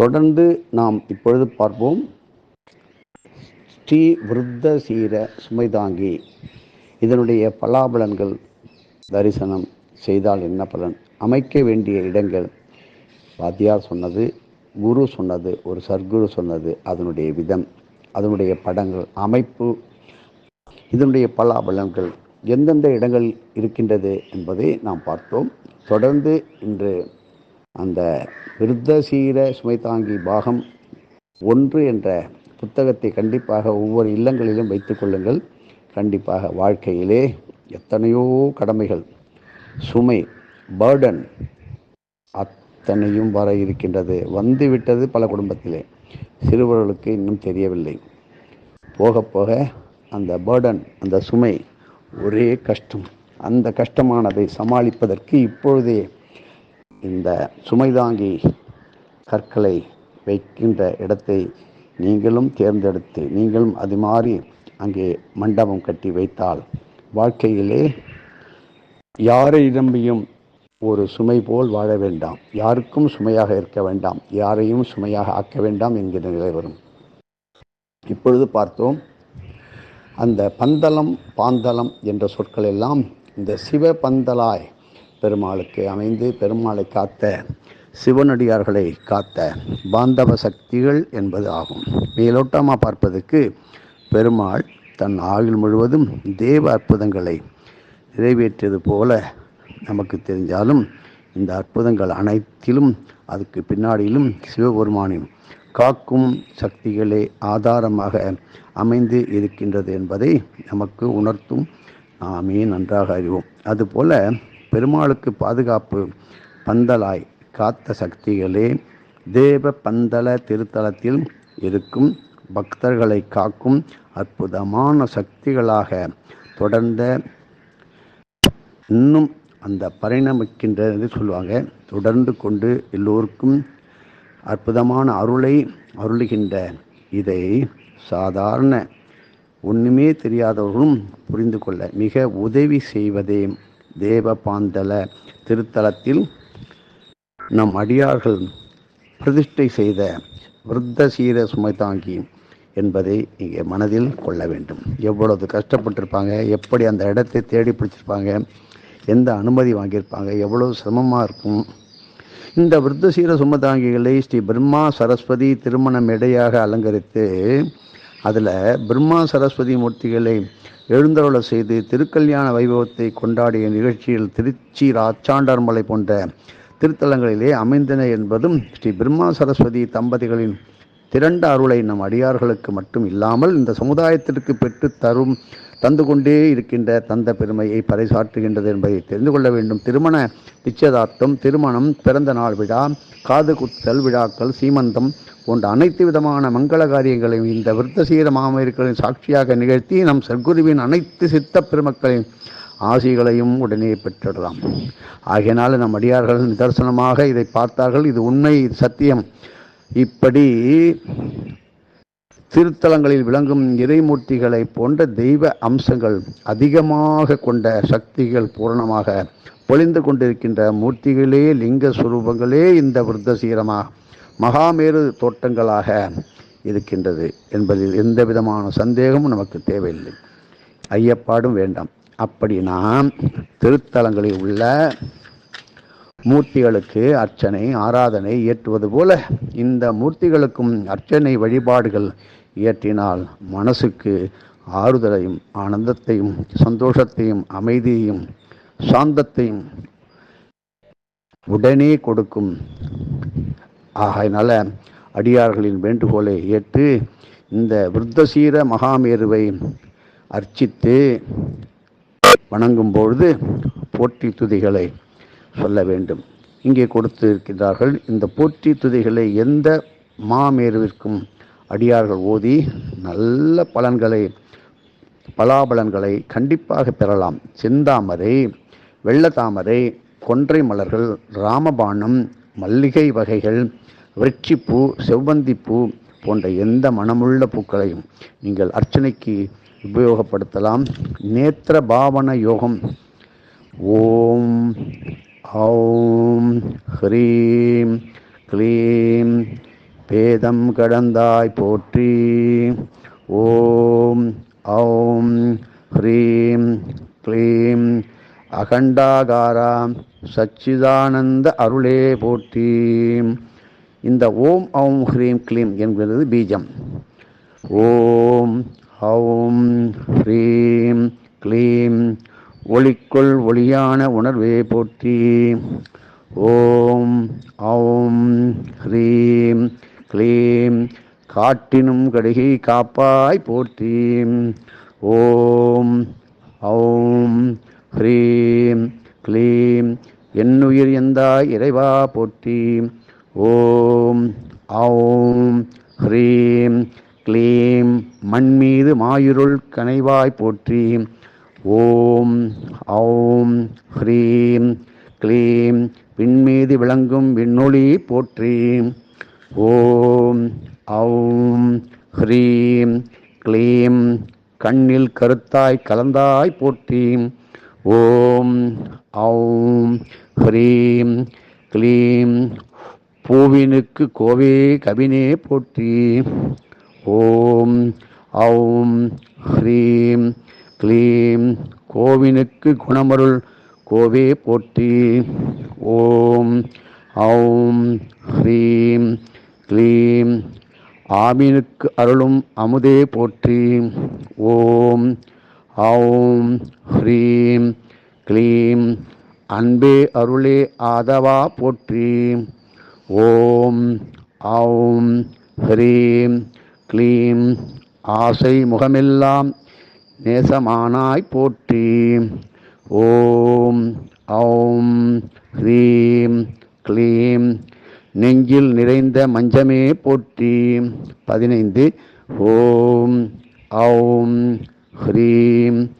தொடர்ந்து நாம் இப்பொழுது பார்ப்போம். ஸ்ரீ விருத்த சீர சுமைதாங்கி இதனுடைய பலாபலன்கள் தரிசனம் செய்தால் என்ன பலன்? அமைக்க வேண்டிய இடங்கள். வாத்தியார் சொன்னது குரு சொன்னது ஒரு சர்க்குரு சொன்னது அதனுடைய விதம் அதனுடைய படங்கள் அமைப்பு இதனுடைய பலாபலன்கள் எந்தெந்த இடங்கள் இருக்கின்றது என்பதை நாம் பார்த்தோம். தொடர்ந்து இன்று அந்த விருத்தசீர சுமைதாங்கி பாகம் ஒன்று என்ற புத்தகத்தை கண்டிப்பாக ஒவ்வொரு இல்லங்களிலும் வைத்து கொள்ளுங்கள். கண்டிப்பாக வாழ்க்கையிலே எத்தனையோ கடமைகள் சுமை பேர்டன் அத்தனையும் வர இருக்கின்றது. வந்துவிட்டது பல குடும்பத்திலே. சிறுவர்களுக்கு இன்னும் தெரியவில்லை. போக போக அந்த பேர்டன் அந்த சுமை ஒரே கஷ்டம். அந்த கஷ்டமானதை சமாளிப்பதற்கு இப்பொழுதே இந்த சுமைதாங்கி கற்களை வைக்கின்ற இடத்தை நீங்களும் தேர்ந்தெடுத்து நீங்களும் அது மாறி அங்கே மண்டபம் கட்டி வைத்தால் வாழ்க்கையிலே யாரை நம்பியும் ஒரு சுமை போல் வாழ வேண்டாம். யாருக்கும் சுமையாக இருக்க வேண்டாம். யாரையும் சுமையாக ஆக்க வேண்டாம் என்கிற நிலை வரும். இப்பொழுது பார்த்தோம். அந்த பந்தலம் பாந்தலம் என்ற சொற்கள் எல்லாம் இந்த சிவ பந்தலாய் பெருமாளுக்கு அமைந்து பெருமாளை காத்த சிவனடியார்களை காத்த பாந்தவ சக்திகள் என்பது ஆகும். மேலோட்டமாக பார்ப்பதற்கு பெருமாள் தன் ஆயுள் முழுவதும் தேவ அற்புதங்களை நிறைவேற்றியது போல நமக்கு தெரிஞ்சாலும் இந்த அற்புதங்கள் அனைத்திலும் அதுக்கு பின்னாடியிலும் சிவபெருமானின் காக்கும் சக்திகளே ஆதாரமாக அமைந்து இருக்கின்றது என்பதை நமக்கு உணர்த்தும். நாமே நன்றாக அறிவோம். அதுபோல பெருமாளுக்கு பாதுகாப்பு பந்தலாய் காத்த சக்திகளே தேவ பந்தல திருத்தலத்தில் இருக்கும் பக்தர்களை காக்கும் அற்புதமான சக்திகளாக தொடர்ந்த இன்னும் அந்த பரிணமிக்கின்றது சொல்லுவாங்க. தொடர்ந்து கொண்டு எல்லோருக்கும் அற்புதமான அருளை அருளுகின்ற இதை சாதாரண ஒன்றுமே தெரியாதவர்களும் புரிந்து கொள்ள மிக உதவி செய்வதே தேவ பாந்தல திருத்தலத்தில் நம் அடியார்கள் பிரதிஷ்டை செய்த விருத்த சீர சுமைதாங்கி என்பதை இங்கே மனதில் கொள்ள வேண்டும். எவ்வளவு கஷ்டப்பட்டிருப்பாங்க எப்படி அந்த இடத்தை தேடி பிடிச்சிருப்பாங்க எந்த அனுமதி வாங்கியிருப்பாங்க எவ்வளவு சிரமமாக இருக்கும். இந்த விருத்த சீர சுமதாங்கிகளை ஸ்ரீ பிரம்மா சரஸ்வதி திருமண மேடையாக அலங்கரித்து அதில் பிரம்மா சரஸ்வதி மூர்த்திகளை எழுந்தருள செய்து திருக்கல்யாண வைபவத்தை கொண்டாடிய நிகழ்ச்சியில் திருச்சி ராச்சாண்டர்மலை போன்ற திருத்தலங்களிலே அமைந்தன என்பதும் ஸ்ரீ பிரம்மா சரஸ்வதி தம்பதிகளின் திரண்ட அருளை நம் அடியார்களுக்கு மட்டும் இல்லாமல் இந்த சமுதாயத்திற்கு பெற்று தரும் தந்து கொண்டே இருக்கின்ற தந்த பெருமையை பறைசாற்றுகின்றது என்பதை தெரிந்து கொள்ள வேண்டும். திருமண நிச்சயதார்த்தம் திருமணம் பிறந்த நாள் விழா காது குத்தல் விழாக்கள் சீமந்தம் போன்ற அனைத்து விதமான மங்கள காரியங்களையும் இந்த விருத்தசீர மாமேற்களின் சாட்சியாக நிகழ்த்தி நம் சர்க்குருவின் அனைத்து சித்த பெருமக்களின் ஆசிகளையும் உடனே பெற்றிடலாம் ஆகையினால் நம் அடியார்கள் நிதர்சனமாக இதை பார்த்தார்கள். இது உண்மை இது சத்தியம். இப்படி திருத்தலங்களில் விளங்கும் இறைமூர்த்திகளை போன்ற தெய்வ அம்சங்கள் அதிகமாக கொண்ட சக்திகள் பூரணமாக பொழிந்து கொண்டிருக்கின்ற மூர்த்திகளே லிங்க சுரூபங்களே இந்த விருத்தசீரமா மகாமேரு தோட்டங்களாக இருக்கின்றது என்பதில் எந்த விதமான சந்தேகமும் நமக்கு தேவையில்லை. ஐயப்பாடும் வேண்டாம். அப்படி நாம் திருத்தலங்களில் உள்ள மூர்த்திகளுக்கு அர்ச்சனை ஆராதனை இயற்றுவது போல இந்த மூர்த்திகளுக்கும் அர்ச்சனை வழிபாடுகள் இயற்றினால் மனசுக்கு ஆறுதலையும் ஆனந்தத்தையும் சந்தோஷத்தையும் அமைதியையும் சாந்தத்தையும் உடனே கொடுக்கும் ஆகையினால அடியார்களின் வேண்டுகோளை ஏற்று இந்த விருத்தசீர மகாமேருவை அர்ச்சித்து வணங்கும் பொழுது போற்றி துதிகளை சொல்ல வேண்டும். இங்கே கொடுத்து இருக்கின்றார்கள் இந்த போற்றி துதிகளை எந்த மாமேருவிற்கும் அடியார்கள் ஓதி நல்ல பலன்களை பலாபலன்களை கண்டிப்பாக பெறலாம். செந்தாமரை வெள்ளத்தாமரை கொன்றை மலர்கள் ராமபானம் மல்லிகை வகைகள் வெற்றிப்பூ செவ்வந்திப்பூ போன்ற எந்த மனமுள்ள பூக்களையும் நீங்கள் அர்ச்சனைக்கு உபயோகப்படுத்தலாம். நேத்திர பாவன யோகம். ஓம் ஔம் ஹ்ரீம் க்ளீம் பேதம் கடந்தாய் போற்றி. ஓம் ஔம் ஹ்ரீம் க்ளீம் அகண்டாகாரா. சச்சிதானந்த அருளே போற்றி. இந்த ஓம் ஔம் ஹ்ரீம் க்ளீம் என்கிறது பீஜம். ஓம் ஔம் ஹ்ரீம் க்ளீம் ஒளிக்குள் ஒளியான உணர்வே போற்றி. ஓம் ஔம் ஹ்ரீம் க்ளீம் காட்டினும் கடுகை காப்பாய் போற்றி. ஓம் ஔம் ஹ்ரீம் கிளீம் என்னுயிர் எந்தாய் இறைவா போற்றி. ஓம் ஔம் ஹ்ரீம். கிளீம் மண் மீது மாயிருள் கனைவாய் போற்றி. ஓம் ஔம் ஹ்ரீம். க்ளீம் விண்மீது விளங்கும் விண்ணொளி போற்றி. ஓம் ஔம் ஹ்ரீம். க்ளீம் கண்ணில் கருத்தாய் கலந்தாய் போற்றி. ஓம் ஔம் ஹ்ரீம் க்ளீம் பூவினுக்கு கோவே கவினே போற்றி. ஓம் ஔம் ஹ்ரீம் க்ளீம் கோவினுக்கு குணமருள் கோவே போற்றி. ஓம் ஔம் ஹ்ரீம் க்ளீம் ஆமினுக்கு அருளும் அமுதே போற்றி. ஓம் ஔம் ஹ்ரீம் க்ளீம். அன்பே அருளே ஆதவா போற்றி. ஓம் ஔம் ஹ்ரீம். க்ளீம். ஆசை முகமெல்லாம் நேசமானாய் போற்றி. ஓம் ஔம் ஹ்ரீம். க்ளீம். நெஞ்சில் நிறைந்த மஞ்சமே போற்றி. பதினைந்து. ஓம் ஔம் ஹ்ரீம்.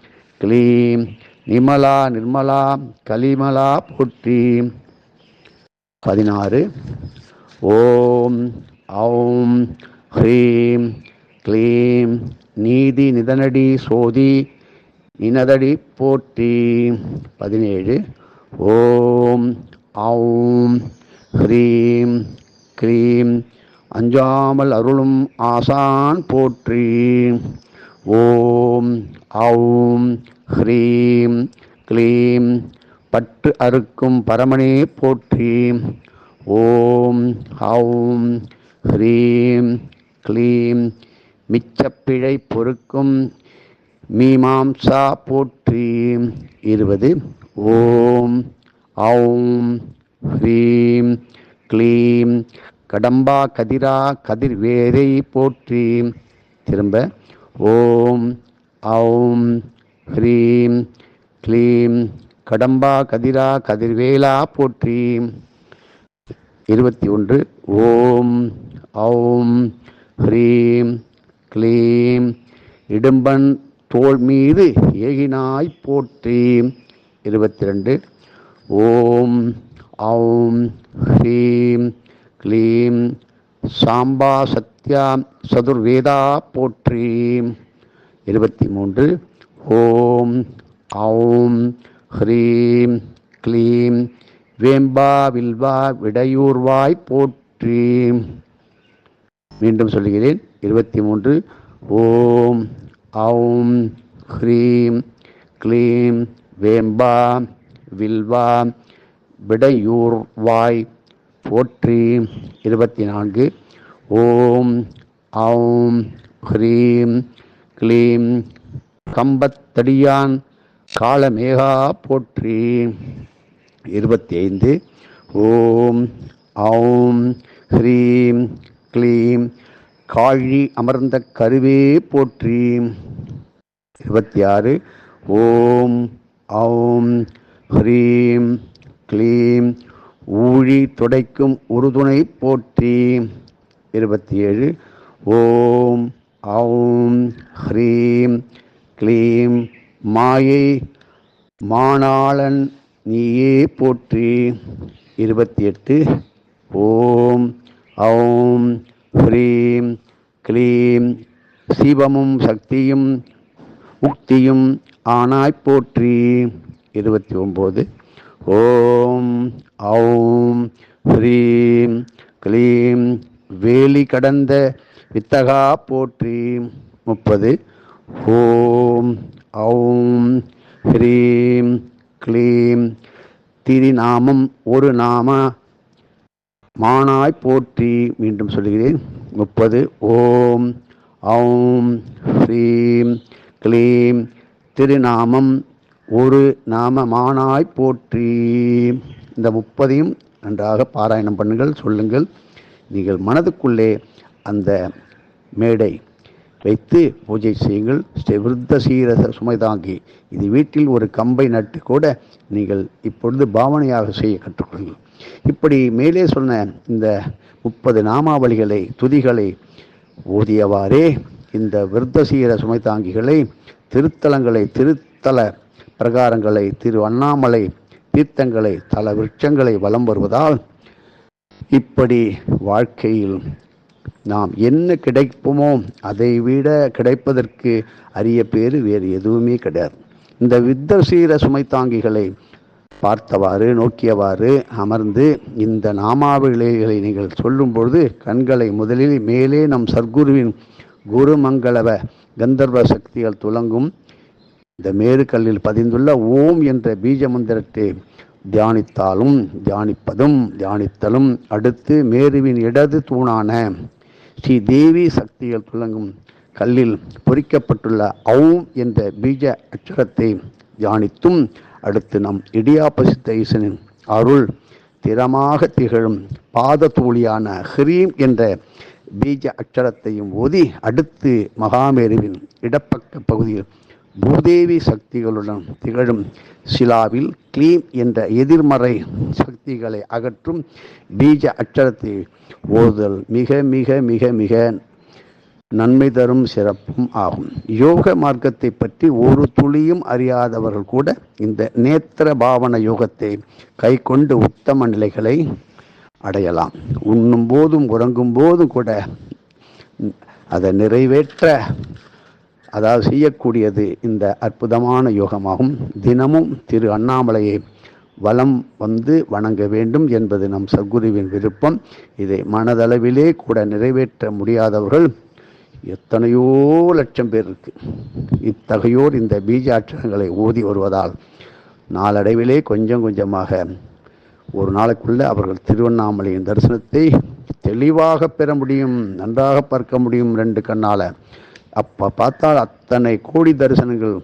க்ளீம். நிமலா நிர்மலா கலிமலா போற்றி பதினாறு. ஓம் ஔம் ஹ்ரீம் க்ளீம் நீதி நிதனடி சோதி நினதடி போற்றி பதினேழு. ஓம் ஔம் ஹ்ரீம் க்ளீம் அஞ்சாமல் அருளும் ஆசான் போற்றி. ஓம் ஔம் ஹ்ரீம் க்ளீம். பற்று அறுக்கும் பரமனே போற்றி. ஓம் ஔம் ஹ்ரீம் க்ளீம். மிச்சப்பிழை பொறுக்கும் மீமாம்சா போற்றி. இருபது. ஓம் ஔம் ஹ்ரீம் க்ளீம். கடம்பா கதிரா கதிர்வேரை போற்றி. திரும்ப. ஓம் ஔம் ஹ்ரீம் க்ளீம் கடம்பா கதிரா கதிர்வேலா போற்றி. இருபத்தி ஒன்று ஓம் ஔம் ஹ்ரீம் க்ளீம் இடும்பன் தோல் மீது ஏகினாய் போற்றி. இருபத்தி ரெண்டு ஓம் ஔம் ஹ்ரீம் க்ளீம் சாம்பா சத்யா சதுர்வேதா போற்றி. இருபத்தி மூன்று ஓம் ஔம் ஹ்ரீம் க்ளீம் வேம்பா வில்வா விடையூர்வாய் போற்றி. மீண்டும் சொல்கிறேன் இருபத்தி மூன்று ஓம் ஔம் ஹ்ரீம் க்ளீம் வேம்பா வில்வா விடையூர்வாய் போற்றி. இருபத்தி நான்கு ஓம் ஔம் ஹ்ரீம் க்ளீம். கம்பத்தடியான் காலமேகா போற்றி. இருபத்தி ஐந்து ஓம் ஔம் ஹ்ரீம் க்ளீம். காழி அமர்ந்த கருவே போற்றி. இருபத்தி ஆறு ஓம் ஔம் ஹ்ரீம் க்ளீம். ஊழி துடைக்கும் உறுதுணை போற்றி. இருபத்தி ஏழு ஓம் ஔம் ஹ்ரீம் க்ளீம் மாயை மானாளன் நீயே போற்றி. இருபத்தி எட்டு ஓம் ஔம் ஹ்ரீம் க்ளீம் சிவமும் சக்தியும் முக்தியும் ஆனாய் போற்றி. இருபத்தி ஒம்பது ஓம் ஔம் ஹ்ரீம் க்ளீம். வேலி கடந்த வித்தகா போற்றி. முப்பது. ஓம் ஔம் ஹ்ரீம் க்ளீம். திரிநாமம் ஒரு நாம மானாய் போற்றி மீண்டும் சொல்கிறேன் முப்பது. ஓம் ஔம் ஹ்ரீம் க்ளீம். திருநாமம் ஒரு நாம மானாய் போற்றி. இந்த முப்பதையும் நன்றாக பாராயணம் பண்ணுங்கள் சொல்லுங்கள். நீங்கள் மனதுக்குள்ளே அந்த மேடை வைத்து பூஜை செய்யுங்கள். ஸ்ரீ விருத்த சீரச சுமைதாங்கி. இது வீட்டில் ஒரு கம்பை நட்டு கூட நீங்கள் இப்பொழுது பாவனையாக செய்ய கற்றுக்கொள்ளுங்கள். இப்படி மேலே சொன்ன இந்த முப்பது நாமாவளிகளை துதிகளை ஓதியவாறே இந்த விருத்த சீர சுமைதாங்கிகளை திருத்தலங்களை திருத்தல பிரகாரங்களை திரு அண்ணாமலை தீர்த்தங்களை தல விருட்சங்களை வலம் வருவதால் இப்படி வாழ்க்கையில் நாம் என்ன கிடைப்போமோ அதை விட கிடைப்பதற்கு அரிய பேறு வேறு எதுவுமே கிடையாது. இந்த வித்தசீர சுமைத்தாங்கிகளை பார்த்தவாறு நோக்கியவாறு அமர்ந்து இந்த நாமாவிளைகளை நீங்கள் சொல்லும் பொழுது கண்களை முதலில் மேலே நம் சர்க்குருவின் குருமங்களவ கந்தர்வ சக்திகள் துலங்கும். இந்த மேருக்கல்லில் பதிந்துள்ள ஓம் என்ற பீஜ மந்திரத்தை தியானித்தாலும் தியானிப்பதும் தியானித்தலும் அடுத்து மேருவின் இடது தூணான ஸ்ரீ தேவி சக்திகள் துலங்கும் கல்லில் பொறிக்கப்பட்டுள்ள ஔம் என்ற பீஜ அச்சரத்தை தியானித்தும் அடுத்து நம் இடியாபசித்த ஈசனின் அருள் திறமாக திகழும் பாத தூளியான ஹ்ரீம் என்ற பீஜ அச்சரத்தையும் ஓதி அடுத்து மகாமேருவின் இடப்பக்க பகுதியில் பூதேவி சக்திகளுடன் திகழும் சிலாவில் கிளீம் என்ற எதிர்மறை சக்திகளை அகற்றும் பீஜ அச்சரத்தை ஓதுதல் மிக மிக மிக மிக நன்மை தரும் சிறப்பும் ஆகும். யோக மார்க்கத்தை பற்றி ஒரு துளியும் அறியாதவர்கள் கூட இந்த நேத்திர பாவன யோகத்தை கை கொண்டு உத்தம நிலைகளை அடையலாம். உண்ணும் போதும் உறங்கும் போதும் கூட அதை நிறைவேற்ற அதாவது செய்யக்கூடியது இந்த அற்புதமான யோகமாகும். தினமும் திரு அண்ணாமலையை வலம் வந்து வணங்க வேண்டும் என்பது நம் சத்குருவின் விருப்பம். இதை மனதளவிலே கூட நிறைவேற்ற முடியாதவர்கள் எத்தனையோ லட்சம் பேர் இருக்கு. இத்தகையோர் இந்த பீஜாட்சரங்களை ஓதி வருவதால் நாளடைவிலே கொஞ்சம் கொஞ்சமாக ஒரு நாளைக்குள்ள அவர்கள் திருவண்ணாமலையின் தரிசனத்தை தெளிவாக பெற முடியும் நன்றாக பார்க்க முடியும் ரெண்டு கண்ணால். அப்போ பார்த்தால் அத்தனை கோடி தரிசனங்கள்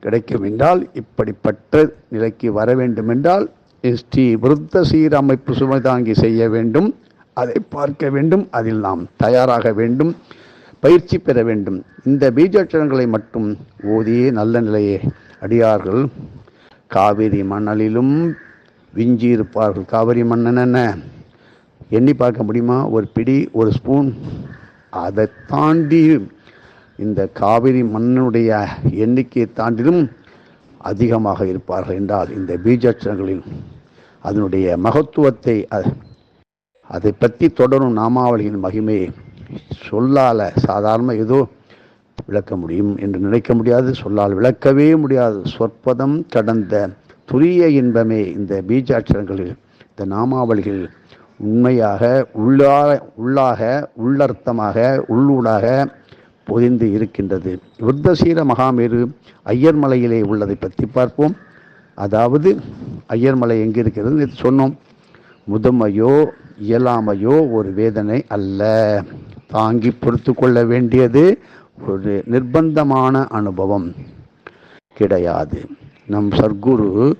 கிடைக்கும் என்றால் இப்படிப்பட்ட நிலைக்கு வர வேண்டும் என்றால் ஸ்ரீ விருத்த சீரமைப்பு சுமைதாங்கி செய்ய வேண்டும் அதை பார்க்க வேண்டும் அதில் நாம் தயாராக வேண்டும் பயிற்சி பெற வேண்டும். இந்த பீஜாட்சரங்களை மட்டும் ஓதியே நல்ல நிலையை அடியார்கள். காவிரி மணலிலும் விஞ்சி இருப்பார்கள். காவிரி மன்னன் என்ன? எண்ணி பார்க்க முடியுமா? ஒரு பிடி ஒரு ஸ்பூன். அதை தாண்டி இந்த காவிரி மண்ணுடைய எண்ணிக்கையை தாண்டிலும் அதிகமாக இருப்பார்கள் என்றால் இந்த பீஜாட்சரங்களில் அதனுடைய மகத்துவத்தை அதை பற்றி தொடரும் நாமாவளியின் மகிமையை சொல்லால் சாதாரண ஏதோ விளக்க முடியும் என்று நினைக்க முடியாது. சொல்லால் விளக்கவே முடியாது. சொற்பதம் கடந்த துரிய இன்பமே இந்த பீஜாட்சரங்களில் இந்த நாமாவளிகளில் உண்மையாக உள்ளாக உள்ளாக உள்ளர்த்தமாக உள்ளூடாக பொதிந்து இருக்கின்றது. விருத்தசீர மகாமேரு ஐயர்மலையிலே உள்ளதை பற்றி பார்ப்போம். அதாவது ஐயர்மலை எங்கே இருக்கிறது சொன்னோம். முதுமையோ இயலாமையோ ஒரு வேதனை அல்ல. தாங்கி பொறுத்து கொள்ள வேண்டியது ஒரு நிர்பந்தமான அனுபவம். கிடையாது. நம் சர்க்குரு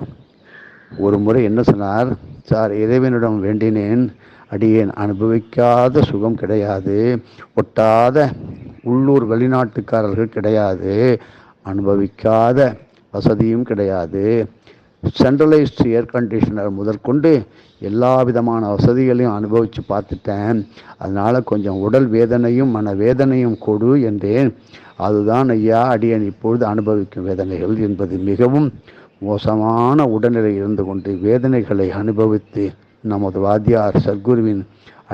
ஒரு முறை என்ன சொன்னார்? சார் இறைவனிடம் வேண்டினேன். அடியேன். அனுபவிக்காத சுகம் கிடையாது. ஒட்டாத உள்ளூர் வெளிநாட்டுக்காரர்கள் கிடையாது. அனுபவிக்காத வசதியும் கிடையாது. சென்ட்ரலைஸ்டு ஏர் கண்டிஷனர் முதற்கொண்டு எல்லா விதமான வசதிகளையும் அனுபவித்து பார்த்துட்டேன். அதனால் கொஞ்சம் உடல் வேதனையும் மன வேதனையும் கொடு என்றேன். அதுதான் ஐயா அடியன் இப்பொழுது அனுபவிக்கும் வேதனைகள் என்பது. மிகவும் மோசமான உடல்நிலை இருந்து கொண்டு வேதனைகளை அனுபவித்து நமது வாத்தியார் சத்குருவின்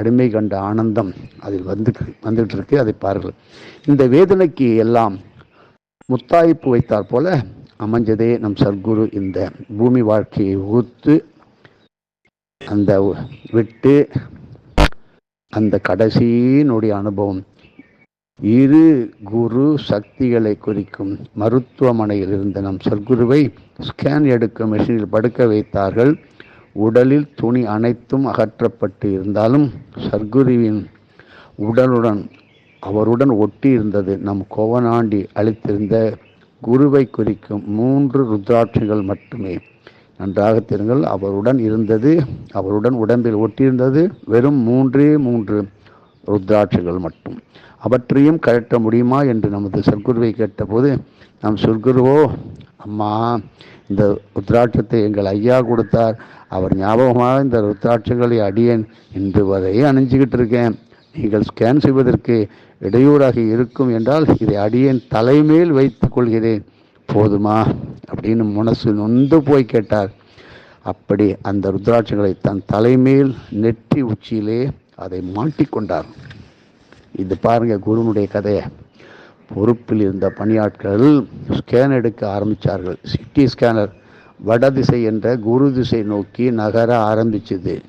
அடிமை கண்ட ஆனந்தம் அதில் வந்து வந்துகிட்டு இருக்கு அதை பாருங்கள். இந்த வேதனைக்கு எல்லாம் முத்தாய்ப்பு வைத்தார் போல அமைஞ்சதே நம் சத்குரு. இந்த பூமி வாழ்க்கையை ஊத்து அந்த விட்டு அந்த கடைசியினுடைய அனுபவம் இரு குரு சக்திகளை குறிக்கும் மருத்துவமனையில் இருந்த நம் சர்க்குருவை ஸ்கேன் எடுக்கும் மெஷினில் படுக்க வைத்தார்கள். உடலில் துணி அனைத்தும் அகற்றப்பட்டு இருந்தாலும் சர்க்குருவின் உடலுடன் அவருடன் ஒட்டி இருந்தது. நம் கோவனாண்டி அளித்திருந்த குருவை குறிக்கும் மூன்று ருத்ராட்சங்கள் மட்டுமே. நன்றாக தெரியுங்கள் அவருடன் இருந்தது அவருடன் உடம்பில் ஒட்டியிருந்தது வெறும் மூன்றே மூன்று ருத்ராட்சங்கள் மட்டும். அவற்றையும் கழற்ற முடியுமா என்று நமது சர்க்குருவை கேட்டபோது நம் சொர்க்குருவோ அம்மா இந்த ருத்ராட்சத்தை எங்கள் ஐயா கொடுத்தார். அவர் ஞாபகமாக இந்த ருத்ராட்சங்களை அடியேன் இன்று வரை அணிஞ்சுக்கிட்டு இருக்கேன். நீங்கள் ஸ்கேன் செய்வதற்கு இடையூறாக இருக்கும் என்றால் இதை அடியேன் தலைமேல் வைத்து கொள்கிறேன். போதுமா? அப்படின்னு மனசு நொந்து போய் கேட்டார். அப்படி அந்த ருத்ராட்சங்களை தன் தலைமேல் நெற்றி உச்சியிலே அதை மாட்டிக்கொண்டார். இது பாருங்க குருனுடைய கதையை பொறுப்பில் இருந்த பணியாட்கள் ஸ்கேன் எடுக்க ஆரம்பித்தார்கள் சிட்டி ஸ்கேனர் வடதிசை என்ற குரு திசை நோக்கி நகர ஆரம்பிச்சது.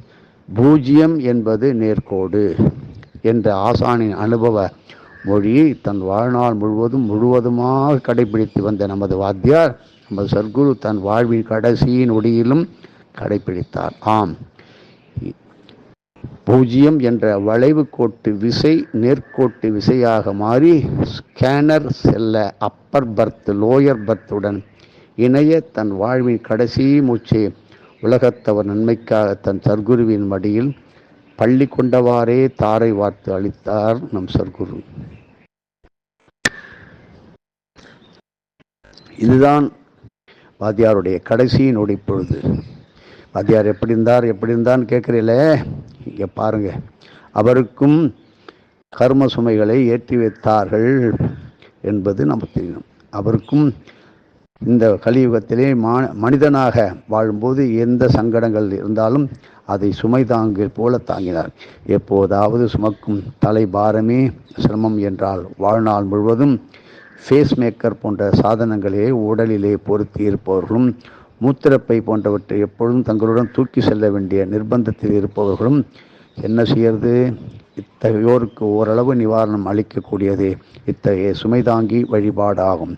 பூஜ்ஜியம் என்பது நேர்கோடு என்ற ஆசானின் அனுபவ மொழியை தன் வாழ்நாள் முழுவதும் முழுவதுமாக கடைபிடித்து வந்த நமது வாத்தியார் நமது சர்க்குரு தன் வாழ்வின் கடைசியின் ஒடியிலும் கடைபிடித்தார். ஆம். பூஜ்ஜியம் என்ற வளைவு கோட்டு விசை நேர்கோட்டு விசையாக மாறி ஸ்கேனர் செல்ல அப்பர் பர்த் லோயர் பர்த்துடன் இணைய தன் வாழ்வின் கடைசி மூச்சே. உலகத்தவர் நன்மைக்காக தன் சர்க்குருவின் மடியில் பள்ளி கொண்டவாறே தாரை வார்த்து அளித்தார் நம் சர்க்குரு. இதுதான் வாத்தியாருடைய கடைசி நொடி பொழுது. வாத்தியார் எப்படி இருந்தார் எப்படி இருந்தான்னு கேட்குறீங்களே இங்கே பாருங்க. அவருக்கும் கர்ம சுமைகளை ஏற்றி வைத்தார்கள் என்பது நமக்கு தெரியும். அவருக்கும் இந்த கலியுகத்திலே மா மனிதனாக வாழும்போது எந்த சங்கடங்கள் இருந்தாலும் அதை சுமை தாங்கு போல தாங்கினார். எப்போதாவது சுமக்கும் தலை பாரமே சிரமம் என்றால் வாழ்நாள் முழுவதும் ஃபேஸ் மேக்கர் போன்ற சாதனங்களே உடலிலே பொருத்தி இருப்பவர்களும் மூத்திரப்பை போன்றவற்றை எப்பொழுதும் தங்களுடன் தூக்கி செல்ல வேண்டிய நிர்பந்தத்தில் இருப்பவர்களும் என்ன செய்யறது? இத்தகையோருக்கு ஓரளவு நிவாரணம் அளிக்கக்கூடியது. இத்தகைய சுமைதாங்கி வழிபாடாகும்.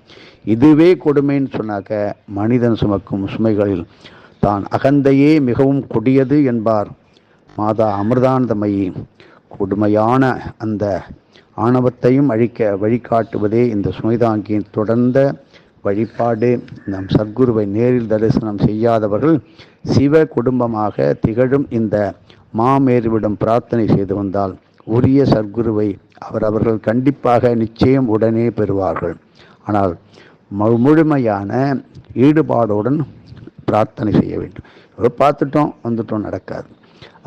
இதுவே கொடுமைன்னு சொன்னாக்க மனிதன் சுமக்கும் சுமைகளில் தான் அகந்தையே மிகவும் கொடியது என்பார் மாதா அமிர்தானந்தமயி. கொடுமையான அந்த ஆணவத்தையும் அழிக்க வழிகாட்டுவதே இந்த சுமைதாங்கியின் தொடர்ந்த வழிபாடு. நம் சத்குருவை நேரில் தரிசனம் செய்யாதவர்கள் சிவ குடும்பமாக திகழும் இந்த மாமேருவிடம் பிரார்த்தனை செய்து வந்தால் உரிய சத்குருவை அவர் அவர்கள் கண்டிப்பாக நிச்சயம் உடனே பெறுவார்கள். ஆனால் முழுமையான ஈடுபாடுடன் பிரார்த்தனை செய்ய வேண்டும். ஏதோ பார்த்துட்டோம் வந்துட்டோம் நடக்காது.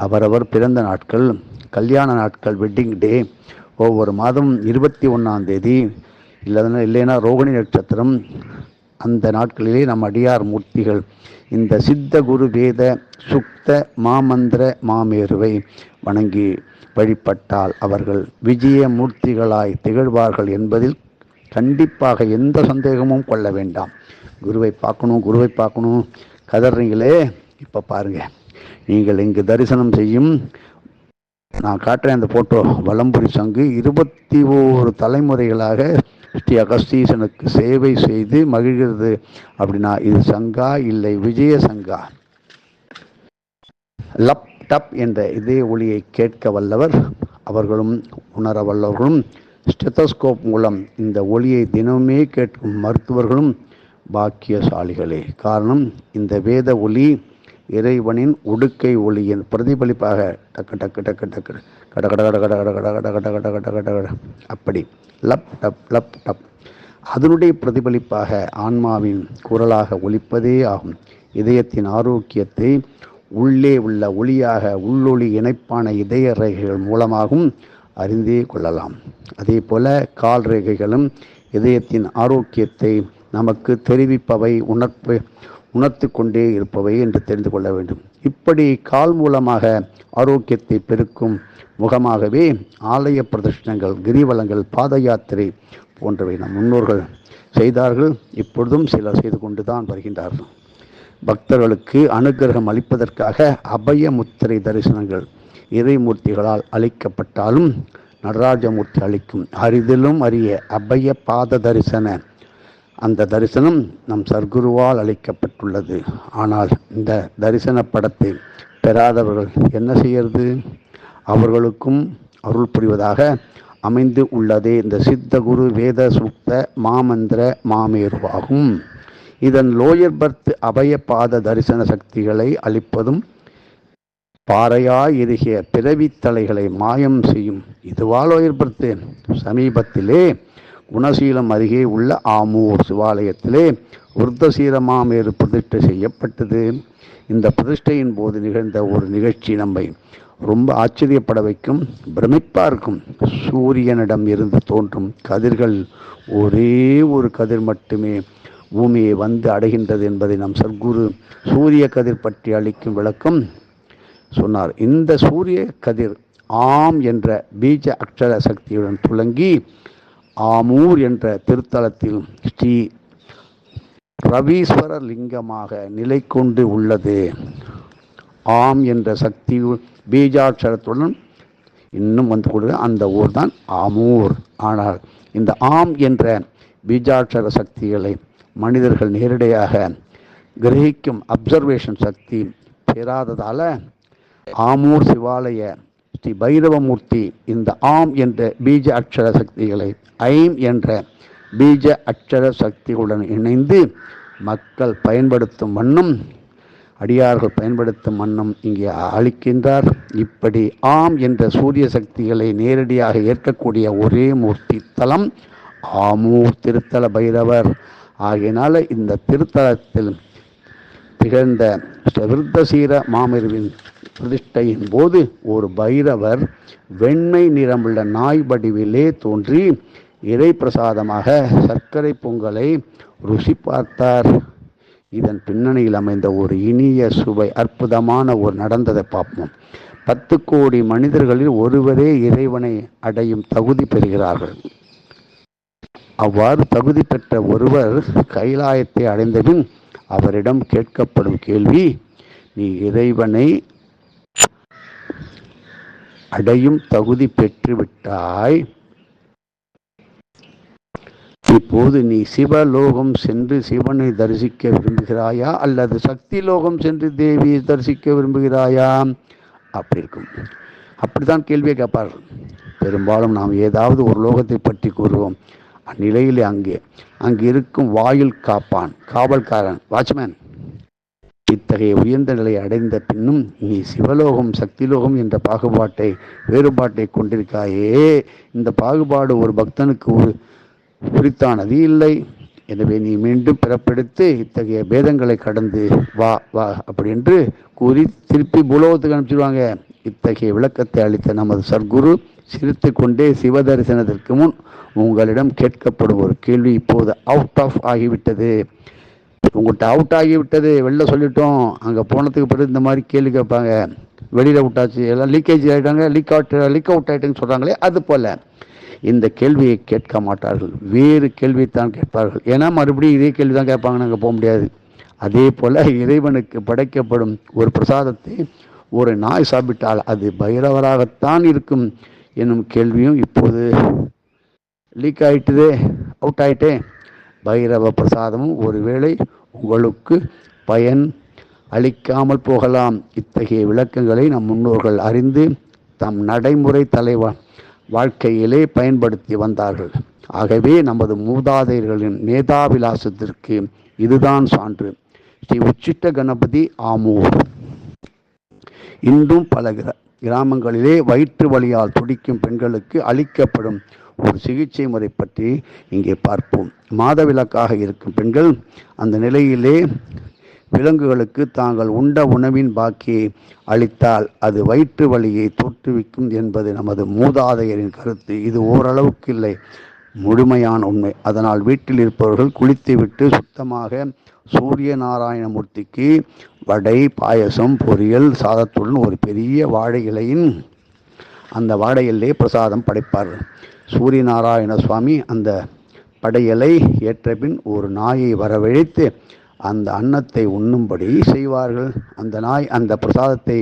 அவரவர் பிறந்த நாட்கள் கல்யாண நாட்கள் வெட்டிங் டே ஒவ்வொரு மாதம் இருபத்தி ஒன்றாம் தேதி இல்லைன்னா இல்லைன்னா ரோகிணி நட்சத்திரம் அந்த நாட்களிலே நம் அடியார் மூர்த்திகள் இந்த சித்த குரு வேத சுக்த மாமந்திர மாமேருவை வணங்கி வழிபட்டால் அவர்கள் விஜய மூர்த்திகளாய் திகழ்வார்கள் என்பதில் கண்டிப்பாக எந்த சந்தேகமும் கொள்ள வேண்டாம். குருவை பார்க்கணும் குருவை பார்க்கணும். கதறீங்களே? இப்போ பாருங்கள் நீங்கள் இங்கு தரிசனம் செய்யும் நான் காட்டுறேன் அந்த போட்டோ வலம்புரி சங்கு. இருபத்தி ஓரு தலைமுறைகளாக ஸ்ரீ அகஸ்தீசனுக்கு சேவை செய்து மகிழ்கிறது. அப்படின்னா இது சங்கா இல்லை விஜய சங்கா? லப் டப் என்ற இதே ஒளியை கேட்க வல்லவர். அவர்களும் உணர வல்லவர்களும் ஸ்டெத்தஸ்கோப் மூலம் இந்த ஒளியை தினமே கேட்கும் மருத்துவர்களும் பாக்கியசாலிகளே காரணம் இந்த வேத ஒளி இறைவனின் உடுக்கை ஒளியின் பிரதிபலிப்பாக டக்கு டக்கு டக்கு டக்கு கட கட கட கட கட கட கட கட கட கட கட கட அப்படி லப் டப் லப் டப் அதனுடைய பிரதிபலிப்பாக ஆன்மாவின் குரலாக ஒலிப்பதே ஆகும் இதயத்தின் ஆரோக்கியத்தை உள்ளே உள்ள ஒளியாக உள்ளொளி இணைப்பான இதய ரேகைகள் மூலமாகவும் அறிந்தே கொள்ளலாம். அதே போல கால் ரேகைகளும் இதயத்தின் ஆரோக்கியத்தை நமக்கு தெரிவிப்பவை உணர்ப்பு உணர்த்து கொண்டே இருப்பவை என்று தெரிந்து கொள்ள வேண்டும். இப்படி கால் மூலமாக ஆரோக்கியத்தை பெருக்கும் முகமாகவே ஆலய பிரதர்ஷனங்கள் கிரிவலங்கள் பாத யாத்திரை போன்றவை நம் முன்னோர்கள் செய்தார்கள். இப்பொழுதும் சிலர் செய்து கொண்டு தான் வருகின்றார்கள். பக்தர்களுக்கு அனுக்கிரகம் அளிப்பதற்காக அபய முத்திரை தரிசனங்கள் இறைமூர்த்திகளால் அழிக்கப்பட்டாலும் நடராஜமூர்த்தி அளிக்கும் அரிதிலும் அரிய அபய பாத தரிசன அந்த தரிசனம் நம் சர்க்குருவால் அளிக்கப்பட்டுள்ளது ஆனால் இந்த தரிசன படத்தை பெறாதவர்கள் என்ன செய்யறது? அவர்களுக்கும் அருள் புரிவதாக அமைந்து உள்ளதே இந்த சித்த குரு வேத சுத்த மாமந்திர மாமேருவாகும். இதன் லோயர் பர்த் அபய பாத தரிசன சக்திகளை அளிப்பதும் பாறையாய் எருகிய பிறவித் தலைகளை மாயம் செய்யும். இதுவாலோ லோயர் சமீபத்திலே குணசீலம் அருகே உள்ள ஆமூர் சிவாலயத்திலே உருத்தசீர மாமேரு பிரதிஷ்டை செய்யப்பட்டது. இந்த பிரதிஷ்டையின் போது நிகழ்ந்த ஒரு நிகழ்ச்சி நம்மை ரொம்ப ஆச்சரியப்பட வைக்கும் பிரமிப்பாக இருக்கும். சூரியனிடம் இருந்து தோன்றும் கதிர்கள் ஒரே ஒரு கதிர் மட்டுமே பூமியை வந்து அடைகின்றது என்பதை நம் சர்க்குரு சூரிய கதிர் பற்றி அளிக்கும் விளக்கம் சொன்னார். இந்த சூரிய கதிர் ஆம் என்ற பீஜ அக்ஷர சக்தியுடன் துளங்கி ஆமூர் என்ற திருத்தலத்தில் ஸ்ரீ ரவீஸ்வரர் லிங்கமாக நிலை கொண்டு உள்ளது. ஆம் என்ற சக்தி பீஜாட்சரத்துடன் இன்னும் வந்து கொடுக்க அந்த ஊர் தான் ஆமூர் ஆனால் இந்த ஆம் என்ற பீஜாட்சர சக்திகளை மனிதர்கள் நேரடியாக கிரகிக்கும் அப்சர்வேஷன் சக்தி பெறாததால் ஆமூர் சிவாலய ஸ்ரீ பைரவமூர்த்தி இந்த ஆம் என்ற பீஜ அக்ஷர சக்திகளை ஐம் என்ற பீஜ அக்ஷர சக்திகளுடன் இணைந்து மக்கள் பயன்படுத்தும் வண்ணம் அடியார்கள் பயன்படுத்தும் வண்ணம் இங்கே அளிக்கின்றார். இப்படி ஆம் என்ற சூரிய சக்திகளை நேரடியாக ஏற்கக்கூடிய ஒரே மூர்த்தி தலம் ஆமூர் திருத்தல பைரவர். ஆகையினால இந்த திருத்தலத்தில் திகழ்ந்த விருத்தசீர மாமருவின் பிரதிஷ்டையின் போது ஒரு பைரவர் வெண்மை நிறமுள்ள நாய் வடிவிலே தோன்றி இறை பிரசாதமாக சர்க்கரை பொங்கலை ருசி பார்த்தார். இதன் பின்னணியில் அமைந்த ஒரு இனிய சுவை அற்புதமான ஒரு நடந்ததை பார்ப்போம். பத்து கோடி மனிதர்களில் ஒருவரே இறைவனை அடையும் தகுதி பெறுகிறார்கள். அவ்வாறு தகுதி பெற்ற ஒருவர் கைலாயத்தை அடைந்தபின் அவரிடம் கேட்கப்படும் கேள்வி நீ இறைவனை அடையும் தகுதி பெற்றுவிட்டாய். இப்போது நீ சிவலோகம் சென்று சிவனை தரிசிக்க விரும்புகிறாயா? அல்லது சக்தி லோகம் சென்று தேவியை தரிசிக்க விரும்புகிறாயா? அப்படி இருக்கும். அப்படித்தான் கேள்வியை கேட்பார். பெரும்பாலும் நாம் ஏதாவது ஒரு லோகத்தை பற்றி கூறுவோம். அந்நிலையிலே அங்கே அங்கே இருக்கும் வாயில் காப்பான் காவல்காரன் வாட்ச்மேன். இத்தகைய உயர்ந்த நிலையை அடைந்த பின்னும் நீ சிவலோகம் சக்திலோகம் என்ற பாகுபாட்டை வேறுபாட்டை கொண்டிருக்காயே. இந்த பாகுபாடு ஒரு பக்தனுக்கு ஒரு உரித்தானது இல்லை எனவே நீ மீண்டும் பிறப்பெடுத்து இத்தகைய பேதங்களை கடந்து வா வா அப்படி என்று கூறி திருப்பி புலோகத்துக்கு அனுப்பிச்சிடுவாங்க இத்தகைய விளக்கத்தை அளித்த நமது சர்க்குரு சிரித்து கொண்டே சிவ தரிசனத்திற்கு முன் உங்களிடம் கேட்கப்படும் ஒரு கேள்வி இப்போது அவுட் ஆஃப் ஆகிவிட்டது. உங்கள்கிட்ட அவுட் ஆகிவிட்டது வெளில சொல்லிட்டோம் அங்கே போனதுக்கு பிறகு இந்த மாதிரி கேள்வி கேட்பாங்க. வெளியில் விட்டாச்சு எல்லாம் லீக்கேஜ் ஆகிட்டாங்க லீக் அவுட் லீக் அவுட் ஆகிட்டுன்னு சொல்கிறாங்களே அது போல். இந்த கேள்வியை கேட்க மாட்டார்கள். வேறு கேள்வித்தான் கேட்பார்கள். ஏன்னா மறுபடியும் இதே கேள்வி தான் கேட்பாங்க அங்கே போக முடியாது. அதே போல் இறைவனுக்கு படைக்கப்படும் ஒரு பிரசாதத்தை ஒரு நாய் சாப்பிட்டால் அது பைரவராகத்தான் இருக்கும் என்னும் கேள்வியும் இப்போது லீக் ஆயிட்டுதே அவுட் ஆயிட்டே. பைரவ பிரசாதமும் ஒருவேளை உங்களுக்கு பயன் அளிக்காமல் போகலாம். இத்தகைய விளக்கங்களை நம் முன்னோர்கள் அறிந்து தம் நடைமுறை தலைவன் வாழ்க்கையிலே பயன்படுத்தி வந்தார்கள். ஆகவே நமது மூதாதையர்களின் மேதாவிலாசத்திற்கு இதுதான் சான்று. ஸ்ரீ உச்சிட்ட கணபதி ஆமூர். இன்றும் பல கிராமங்களிலே வயிற்று வலியால் துடிக்கும் பெண்களுக்கு அளிக்கப்படும் ஒரு சிகிச்சை முறை பற்றி இங்கே பார்ப்போம். மாதவிலக்காக இருக்கும் பெண்கள் அந்த நிலையிலே விலங்குகளுக்கு தாங்கள் உண்ட உணவின் பாக்கியை அளித்தால் அது வயிற்று வலியை தோற்றுவிக்கும் என்பது நமது மூதாதையரின் கருத்து. இது ஓரளவுக்கு இல்லை. முழுமையான உண்மை. அதனால் வீட்டில் இருப்பவர்கள் குளித்துவிட்டு சுத்தமாக சூரிய நாராயணமூர்த்திக்கு வடை பாயசம் பொரியல் சாதத்துடன் ஒரு பெரிய வாழை இலையின் அந்த வாழை இலையை பிரசாதம் படைப்பார்கள். சூரிய நாராயண சுவாமி அந்த படையலை ஏற்றபின் ஒரு நாயை வரவழைத்து அந்த அன்னத்தை உண்ணும்படி செய்வார்கள். அந்த நாய் அந்த பிரசாதத்தை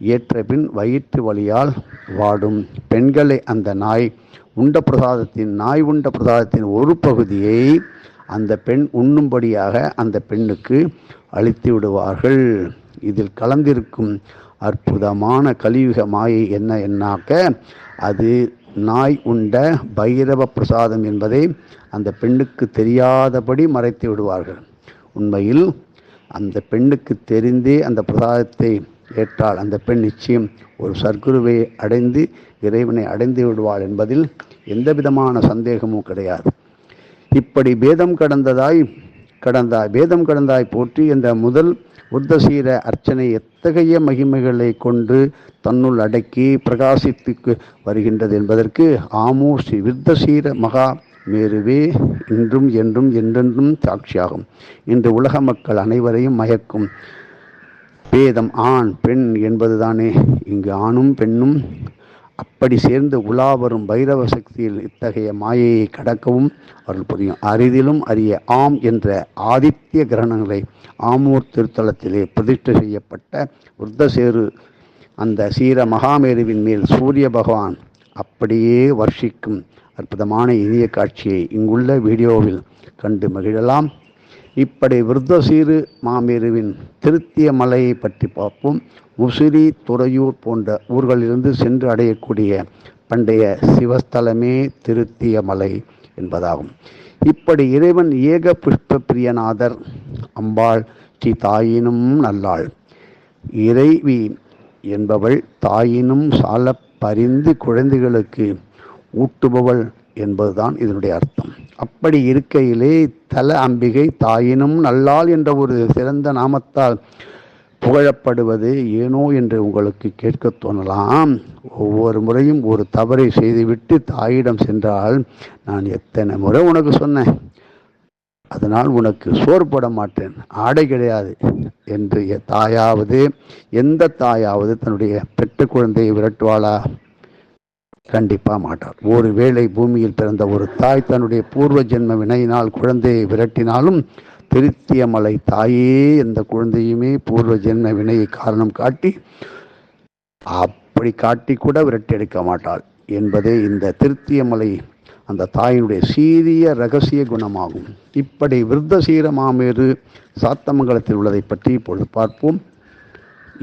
ஏற்றபின் வயிற்று வழியால் வாடும். பெண்களை அந்த நாய் உண்ட பிரசாதத்தின் நாய் உண்ட பிரசாதத்தின் ஒரு பகுதியை அந்த பெண் உண்ணும்படியாக அந்த பெண்ணுக்கு அளித்து விடுவார்கள். இதில் கலந்திருக்கும் அற்புதமான கலியுக மாயை என்ன என்னாக்க அது நாய் உண்ட பைரவ பிரசாதம் என்பதை அந்த பெண்ணுக்கு தெரியாதபடி மறைத்து விடுவார்கள். உண்மையில் அந்த பெண்ணுக்கு தெரிந்தே அந்த பிரசாதத்தை ஏற்றால் அந்த பெண் நிச்சயம் ஒரு சர்க்குருவை அடைந்து இறைவனை அடைந்து விடுவாள் என்பதில் எந்த விதமான சந்தேகமும் கிடையாது. இப்படி பேதம் கடந்ததாய் கடந்தாய் பேதம் கடந்தாய் போற்றி இந்த முதல் புத்தசீர அர்ச்சனை எத்தகைய மகிமைகளை கொண்டு தன்னுள் அடக்கி பிரகாசித்து வருகின்றது என்பதற்கு ஆமோ ஸ்ரீ விருத்தசீர மகா மேருவே இன்றும் என்றும் என்றென்றும் சாட்சியாகும். இன்று உலக மக்கள் அனைவரையும் மயக்கும். பேதம் ஆண் பெண் என்பதுதானே. இங்கு ஆணும் பெண்ணும் அப்படி சேர்ந்து உலா வரும் பைரவ சக்தியில் இத்தகைய மாயையை கடக்கவும் அருள் புரியும். அரிதிலும் அரிய ஆம் என்ற ஆதித்ய கிரகணங்களை ஆமூர் திருத்தலத்திலே பிரதிஷ்டை செய்யப்பட்ட உர்தசேரு அந்த சீர மகாமேருவின் மேல் சூரிய பகவான் அப்படியே வர்ஷிக்கும் அற்புதமான இனிய காட்சியை இங்குள்ள வீடியோவில் கண்டு மகிழலாம். இப்படி விருத்தசீறு மாமேருவின் திருத்திய மலையை பற்றி பார்ப்போம். முசிறி துறையூர் போன்ற ஊர்களிலிருந்து சென்று அடையக்கூடிய பண்டைய சிவஸ்தலமே திருத்திய மலை என்பதாகும். இப்படி இறைவன் ஏக புஷ்ப பிரியநாதர் அம்பாள் ஸ்ரீ தாயினும் நல்லாள். இறைவி என்பவள் தாயினும் சால பரிந்து குழந்தைகளுக்கு ஊட்டுபவள் என்பதுதான் இதனுடைய அர்த்தம். அப்படி இருக்கையிலே தல அம்பிகை தாயினும் நல்லாள் என்ற ஒரு சிறந்த நாமத்தால் புகழப்படுவது ஏனோ என்று உங்களுக்கு கேட்க தோணலாம். ஒவ்வொரு முறையும் ஒரு தவறை செய்துவிட்டு தாயிடம் சென்றால் நான் எத்தனை முறை உனக்கு சொன்னேன்? அதனால் உனக்கு சோர்பட மாட்டேன். ஆடை கிடையாது என்று தாயாவது எந்த தாயாவது தன்னுடைய பெற்ற குழந்தையை விரட்டுவாளா? கண்டிப்பாக மாட்டார். ஒரு வேளை பூமியில் பிறந்த ஒரு தாய் தன்னுடைய பூர்வ ஜென்ம வினையினால் குழந்தையை விரட்டினாலும் திருத்திய மலை தாயே எந்த குழந்தையுமே பூர்வ ஜென்ம வினையை காரணம் காட்டி அப்படி காட்டி கூட விரட்டி எடுக்க மாட்டாள் என்பதே இந்த திருத்திய மலை அந்த தாயினுடைய சீரிய ரகசிய குணமாகும். இப்படி விருத்த சீரமாமேறு சாத்தமங்கலத்தில் உள்ளதை பற்றி இப்பொழுது பார்ப்போம்.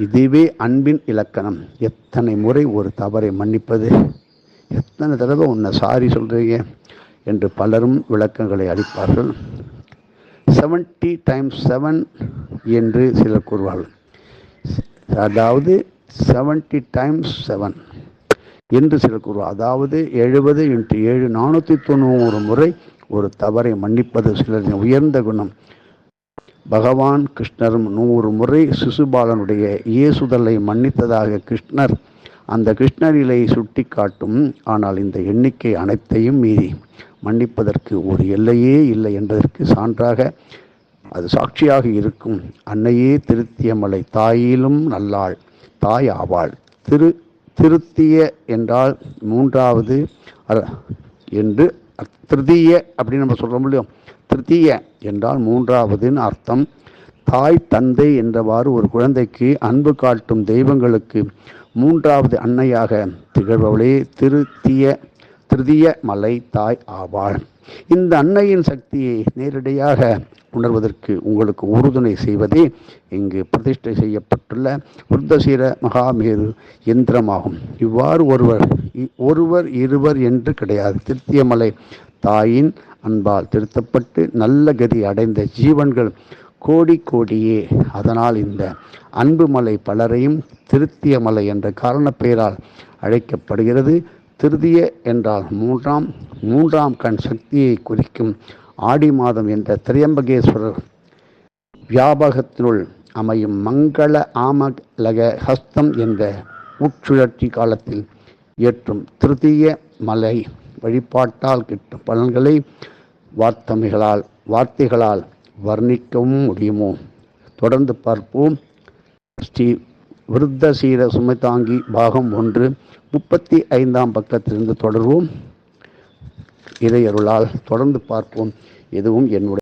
இதுவே அன்பின் இலக்கணம். எத்தனை முறை ஒரு தவறை மன்னிப்பது? எத்தனை தடவை உன்னை சாரி சொல்கிறீங்க என்று பலரும் விளக்கங்களை அளிப்பார்கள். செவன்டி டைம்ஸ் செவன் என்று சிலர் கூறுவார்கள். அதாவது செவன்டி டைம்ஸ் செவன் என்று சிலர் கூறுவார் அதாவது எழுபது இன்ட்டு ஏழு நானூற்றி தொண்ணூறு முறை ஒரு தவறை மன்னிப்பது சிலரின் உயர்ந்த குணம். பகவான் கிருஷ்ணரும் நூறு முறை சிசுபாலனுடைய இயேசுதலை மன்னித்ததாக கிருஷ்ணர் அந்த கிருஷ்ணரிலை சுட்டி காட்டும் ஆனால் இந்த எண்ணிக்கை அனைத்தையும் மீறி மன்னிப்பதற்கு ஒரு எல்லையே இல்லை என்பதற்கு சான்றாக அது சாட்சியாக இருக்கும். அன்னையே திருத்திய மலை தாயிலும் நல்லாள் தாய் ஆவாள். திரு திருத்திய என்றால் மூன்றாவது என்று திருதீய அப்படின்னு நம்ம சொல்கிறோம் இல்லையோ? திருத்திய என்றால் மூன்றாவதுன்னு அர்த்தம். தாய் தந்தை என்றவாறு ஒரு குழந்தைக்கு அன்பு காட்டும் தெய்வங்களுக்கு மூன்றாவது அன்னையாக திகழ்பவளே திருத்திய திருதிய மலை தாய் ஆவாள். இந்த அன்னையின் சக்தியை நேரடியாக உணர்வதற்கு உங்களுக்கு உறுதுணை செய்வதே இங்கு பிரதிஷ்டை செய்யப்பட்டுள்ள உருத்தசீர மகாமேரு எந்திரமாகும். இவ்வாறு ஒருவர் ஒருவர் இருவர் என்று கிடையாது. திருத்தியமலை தாயின் அன்பால் திருத்தப்பட்டு நல்ல கதி அடைந்த ஜீவன்கள் கோடி கோடியே. அதனால் இந்த அன்பு மலை பலரையும் திருத்திய மலை என்ற காரண பெயரால் அழைக்கப்படுகிறது. திருதிய என்றால் மூன்றாம் மூன்றாம் கண் சக்தியை குறிக்கும் ஆடி மாதம் என்ற திரியம்பகேஸ்வரர் வியாபகத்தினுள் அமையும் மங்கள ஆமலக ஹஸ்தம் என்ற உட்சுழற்சி காலத்தில் ஏற்றும் திருதிய மலை வழிபாட்டால் கிட்டும் பலன்களை வார்த்தமைகளால் வார்த்தைகளால் வர்ணிக்கவும் முடியுமோ? தொடர்ந்து பார்ப்போம். ஸ்ரீ விருத்தசீர சுமைதாங்கி பாகம் ஒன்று முப்பத்தி ஐந்தாம் பக்கத்திலிருந்து தொடர்வோம். இறையருளால் தொடர்ந்து பார்ப்போம். எதுவும் என்னுடைய